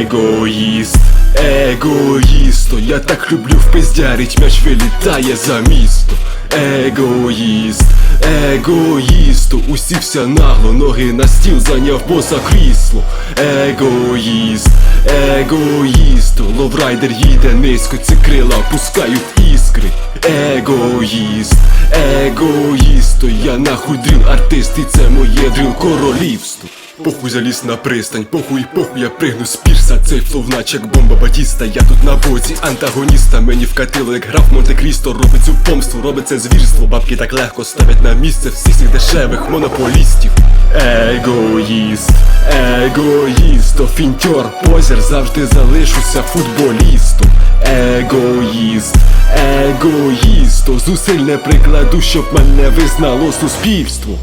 Егоїст, егоїсто, я так люблю впиздярить, м'яч вилітає за місто. Егоїст, егоїсто, усівся нагло, ноги на стіл зайняв боса крісло. Егоїст, егоїсто, ловрайдер їде низько, ці крила пускають іскри. Егоїст, егоїсто, я нахуй дріл артист, і це моє дріл королівство. Похуй заліз на пристань, похуй, похуй, я пригну з пірса. Цей флов наче як бомба батіста. Я тут на боці антагоніста. Мені вкатило, як граф Монте-Крісто Робить цю помсту, робить це звірство. Бабки так легко ставлять на місце всіх цих дешевих монополістів. Егоїст, егоїсто, фінтьор, позір завжди залишуся футболістом Егоїст, егоїсто, зусиль не прикладу, щоб мене визнало суспільство